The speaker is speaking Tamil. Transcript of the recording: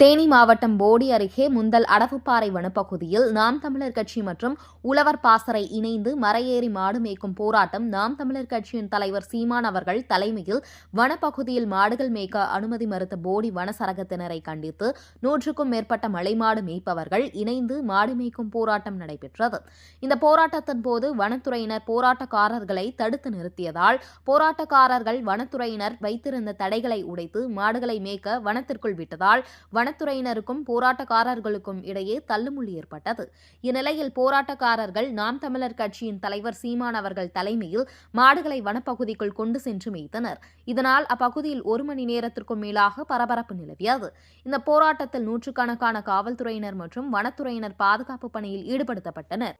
தேனி மாவட்டம் போடி அருகே முந்தல் அடவுப்பாறை வனப்பகுதியில் நாம் தமிழர் கட்சி மற்றும் உழவர் பாசறை இணைந்து மரையேறி மாடு மேய்க்கும் போராட்டம் நாம் தமிழர் கட்சியின் தலைவர் சீமான் அவர்கள் தலைமையில் வனப்பகுதியில் மாடுகள் மேய்க்க அனுமதி மறுத்த போடி வனசரகத்தினரை கண்டித்து நூற்றுக்கும் மேற்பட்ட மலைமாடு மேய்ப்பவர்கள் இணைந்து மாடு மேய்க்கும் போராட்டம் நடைபெற்றது. இந்த போராட்டத்தின் போது வனத்துறையினர் போராட்டக்காரர்களை தடுத்து நிறுத்தியதால் போராட்டக்காரர்கள் வனத்துறையினர் வைத்திருந்த தடைகளை உடைத்து மாடுகளை மேய்க்க வனத்திற்குள் விட்டதால் வனத்துறையினருக்கும் போராட்டக்காரர்களுக்கும் இடையே தள்ளுமுள்ளி ஏற்பட்டது. இந்நிலையில் போராட்டக்காரர்கள் நாம் தமிழர் கட்சியின் தலைவர் சீமான் அவர்கள் தலைமையில் மாடுகளை வனப்பகுதிக்குள் கொண்டு சென்று மேய்த்தனர். இதனால் அப்பகுதியில் ஒரு மணி நேரத்திற்கும் மேலாக பரபரப்பு நிலவியது. இந்த போராட்டத்தில் நூற்றுக்கணக்கான காவல்துறையினர் மற்றும் வனத்துறையினர் பாதுகாப்பு பணியில் ஈடுபடுத்தப்பட்டனர்.